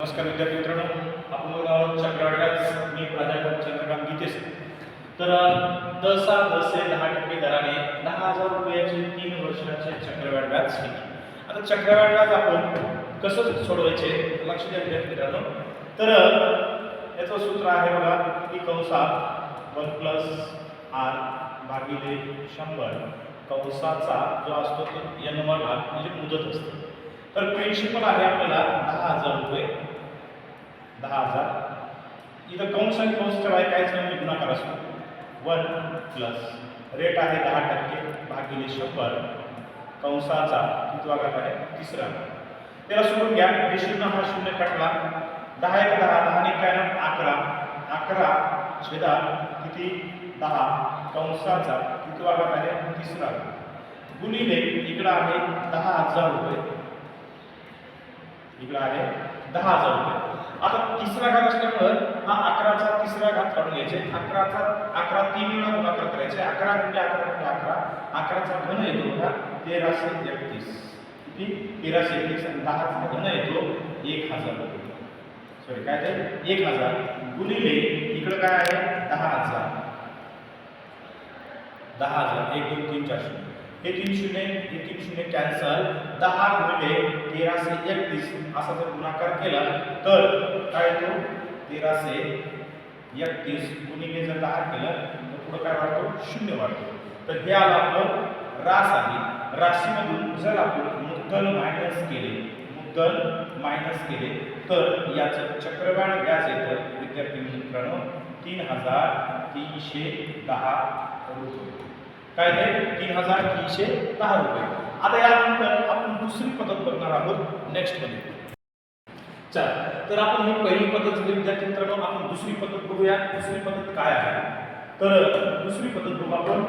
नमस्कार विद्यार्थी मित्रांनो आपण बघत आहोत मी प्राध्यापक चंद्रकांत गीतेस तर दसा दसे दहा टक्के दराने दहा हजार रुपयाचे तीन वर्षाचे चक्रवाढ व्याज आता चक्रवाढ व्याज आपण कसं सोडवायचे लक्ष द्या विद्यार्थी मित्रांनो. तर याचं सूत्र आहे बघा की कंसात वन प्लस आर भागिले शंभर. कंसाचा जो असतो तो यन वर्गात भाग म्हणजे मुदत असते. तर प्रिन्सिपल आहे आपल्याला दहा हजार रुपये. दहा हजार. इथं कंस आणि कंस ठेवाय काहीच नाही गुणाकार असतो वन प्लस. रेट आहे दहा टक्के भागिले शंभर. कंसाचा किती वागत आहे? तिसरा. त्याला सोडून घ्या. हे शून्य हा शून्य कटला दहा एक दहा दहा आणि काय ना अकरा. अकरा छेदा किती? दहा. कंसाचा किती वागत आहे? तिसरा. गुणिले इकडं आहे दहा हजार रुपये. इकडं आहे दहा हजार रुपये. आता तिसरा घात असल्यामुळं हा अकराचा तिसरा घात काढून घ्यायचे. अकराचा अकरा तीन वेळा गुणाकार करायचे. अकरा गुणिले अकरा गुणिले अकरा. अकराचा घन येतो का तेराशे एकतीस. किती? तेराशे एकतीस आणि दहाचा घन येतो एक हजार रुपये. सॉरी काय ते? एक हजार. गुणिले इकडं काय आहे? दहा हजार. दहा हजार. एक दोन तीन चारशे हे तीन शून्य हे तीन शून्य कॅन्सल दहा गुणिले तेराशे एकतीस असा जर गुणाकार केला तर काय येतो? तेराशे एकतीस गुणिले जर दहा केलं तर पुढं काय वाढतो? शून्य वाढतो. तर हे आलं आपलं रास आहे. राशीमधून जर आपण मुद्दल मायनस केले मुद्दल मायनस केले तर याचं चक्रवाढ व्याज येतं. विद्यार्थी मित्रांनो तीन हजार तीनशे दहा रुपये. काय ते तीन हजार तीनशे दहा रुपये. आता यानंतर आपण दुसरी पद्धत बघणार आहोत नेक्स्टमध्ये. चला तर आपण ही पहिली पद्धत झाली विद्यार्थी मित्रांनो आपण दुसरी पद्धत बघूया. दुसरी पद्धत काय आहे? तर दुसरी पद्धत बघू आपण.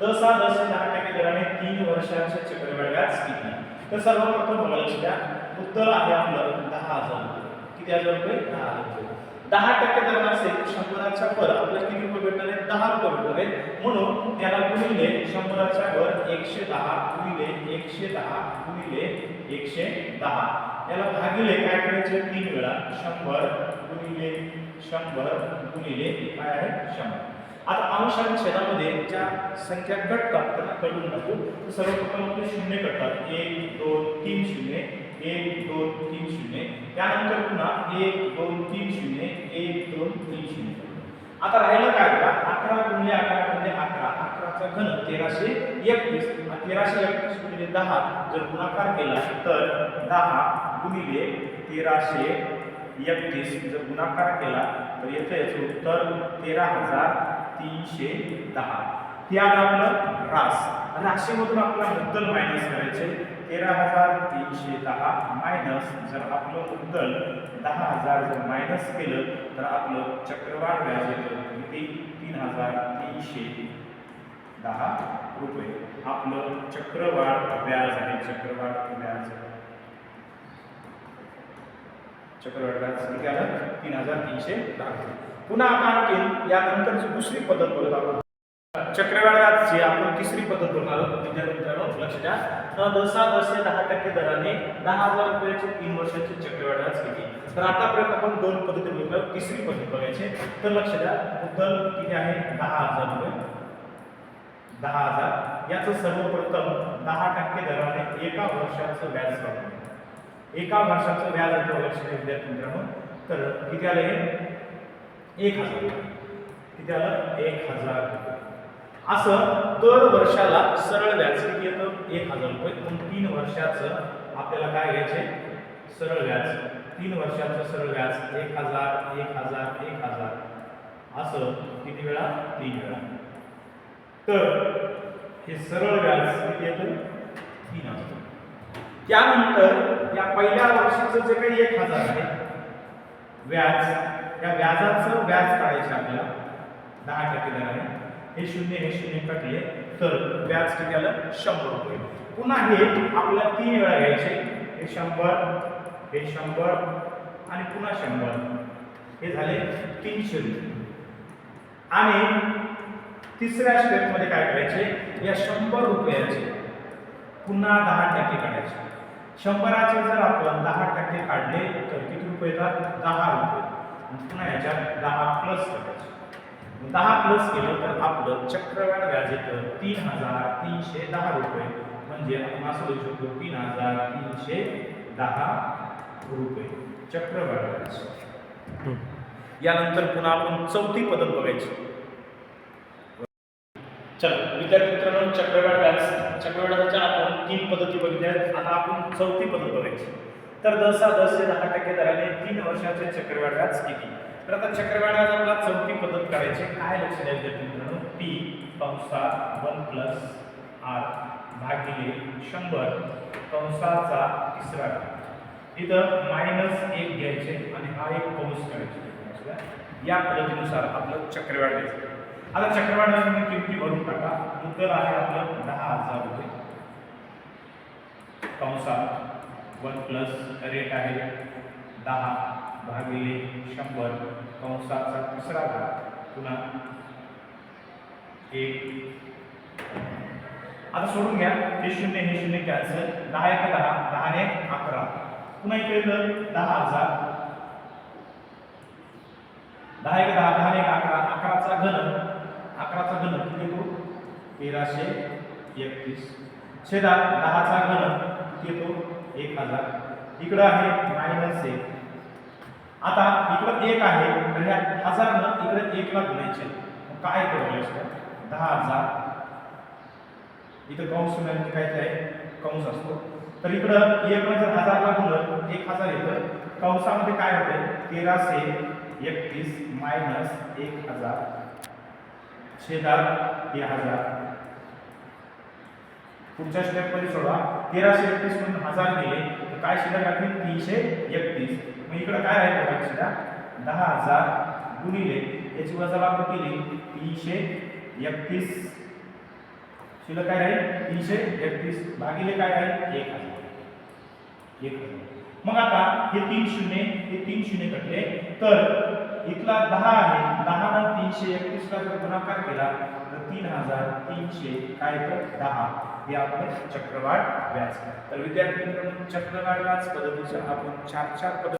दसा दस दहा टक्के दराने तीन वर्षांच्या चक्रवाढ व्याज किती तर सर्वप्रथम मला लक्ष द्या. उत्तर आहे आपलं दहा हजार रुपये. किती हजार रुपये? दहा हजार रुपये. दहा टक्के दर असेल शंभराच्या वर आपल्याला किती रुपये भेटणार आहेत दहा रुपये भेटणार आहेत म्हणून त्याला गुणिले शंभराच्या वर एकशे दहा गुणिले एकशे दहा गुणिले एकशे दहा. याला भागिले काय करायचे? तीन वेळा. शंभर गुणिले शंभर गुणिले काय आहे? शंभर. आता अंशांच्या छेदामध्ये ज्या संख्या घटतात त्यांना कळून टाकू तर सर्वप्रथम आपले शून्य घटतात एक दोन तीन शून्य. एक दोन तीन शून्य. त्यानंतर पुन्हा एक दोन तीन शून्य. एक दोन तीन शून्य. आता राहिलं काय बघा? अकरा गुणले अकरा गुणले अकरा. अकराचा घन तेराशे एकवीस तेराशे एकवीस गुणिले दहा जर गुणाकार केला तर दहा गुणिले तेराशे एकतीस जर गुणाकार केला तर येतं याचं उत्तर तेरा हजार तीनशे दहा. हे आलं आपलं रास राशीमधून आपल्याला मुद्दल मायनस करायचे. तेरा हजार तीनशे दहा मायनस जर आपलं मुद्दल दहा हजार जर मायनस केलं तर आपलं चक्रवाढ व्याज येतं किती? तीन हजार तीनशे दहा रुपये. आपलं चक्रवाढ व्याज आहे चक्रवाढ व्याज. चक्रवाढ व्याज किती आलं? तीन हजार तीनशे दहा. पुन्हा आता आणखी यानंतरची दुसरी पद्धत बघत आहोत. चक्रवाढाची आपण तिसरी पद्धत बोलणार आहोत विद्यार्थी मित्रांनो लक्ष द्या. अ, दसा दशे दहा टक्के दराने दहा हजार रुपयाचे तीन वर्षाची चक्रवाढ केली किती तर आतापर्यंत आपण दोन पद्धती बघितल्या. तिसरी पद्धत बघायची. तर लक्ष द्या. मुद्दल किती आहे? दहा हजार रुपये. दहा हजार. याचं सर्वप्रथम दहा टक्के दराने एका वर्षाचं व्याज काढून एका वर्षाचं व्याज येतं लक्ष द्या विद्यार्थी मित्रांनो. तर किती आलं हे? एक हजार. किती आलं? एक हजार. रुपये. असं दर वर्षाला सरळ व्याज किती येतं एक हजार रुपये. म्हणून तीन वर्षाचं आपल्याला काय घ्यायचे? सरळ व्याज. तीन वर्षाचं सरळ व्याज एक हजार एक हजार एक हजार. असं किती वेळा? तीन वेळा. तर हे सरळ व्याज किती येतं? तीन हजार. त्यानंतर या पहिल्या वर्षाचं जे काही एक हजार आहे व्याज या व्याजाचं व्याज काढायचे आपल्याला. दहा टक्के दराने. हे शून्य हे शून्य कटले तर व्याज किती आलं शंभर रुपये. पुन्हा हे आपल्याला तीन वेळा घ्यायचे. हे शंभर हे शंभर आणि पुन्हा शंभर. हे झाले तीनशे रुपये आणि तिसऱ्या स्टेपमध्ये काय करायचे? या शंभर रुपयाचे पुन्हा दहा टक्के काढायचे. शंभराचे जर आपण दहा टक्के काढले तर किती रुपये येतात? दहा रुपये. पुन्हा याच्यात दहा प्लस करायचे दहा प्लस केलं तर आपलं चक्रवाढ व्याज येतं तीन हजार तीनशे दहा रुपये. म्हणजे आपण असं लिहू शकतो तीन हजार तीनशे दहा रुपये चक्रवाढ व्याज. यानंतर पुन्हा आपण चौथी पद्धत बघायची. चला विद्यार्थी मित्रांनो चक्रवाढ व्याज चक्रवाढाच्या आपण तीन पद्धती बघितल्या. आता आपण चौथी पद्धत बघायची. तर दसा दस ते दहा टक्के दराने तीन वर्षाचे चक्रवाढ व्याज किती? तर आता चक्रवाढाचा मला चौथी पद्धत करायची काय लक्ष द्यायचं मित्रांनो? पी कंसात वन प्लस आर भागिले शंभर कंसाचा तिसरा इथं मायनस एक घ्यायचे आणि हा एक कंस करायचे या पद्धतीनुसार आपलं चक्रवाढ द्यायचं आता चक्रवाढ किमती भरून टाका. उत्तर आहे आपलं दहा हजार रुपये. कंसात वन प्लस रेट आहे दहा. भागिले शंभर कंसाचा तिसरा भाग. पुन्हा एक. आता सोडून घ्या. हे शून्य हे शून्य कॅन्सल. दहा एक दहा. दहाने अकरा. पुन्हा इकडे तर दहा हजार. दहा एक दहा. दहा एक अकरा. अकराचा घन. अकराचा घन किती येतो? तेराशे एकतीस. छेदा दहाचा घन किती येतो? एक हजार. इकडं आहे मायनस एक. आता इकडं एक आहे तर ह्या हजारनं इकडे एकला गुणायचे मग काय करायला दहा हजार. इथं कंस म्हणजे काय आहे कंस असतो. तर इकडं एक जर हजारला गुणलं एक हजार येतं. कंसामध्ये काय होते? तेराशे एकतीस मायनस एक हजार. छेदात एक हजार. पुढच्या स्टेपमध्ये सोडा. तेराशे एकतीस म्हणून हजार गेले तर काय शिल्लक राहतील? तीनशे एकतीस. मग इकडं काय राहील बघा शिल्लक दहा हजार गुणिले याची वजाबाकी केली तीनशे एकतीस. शिल्लक काय राहील? तीनशे एकतीस. भागिले काय राहील? एक हजार. एक हजार. मग आता हे तीन शून्य हे तीन शून्य कटले. तर इथला दहा आहे. दहा न तीनशे एकतीसला जर गुणाकार केला तर तीन हजार तीनशे काय तर दहा. हे आपलं चक्रवाढ व्याज. तर विद्यार्थी मित्रांनो चक्रवाढ व्याज पद्धतीच्या आपण चार चार पद्धती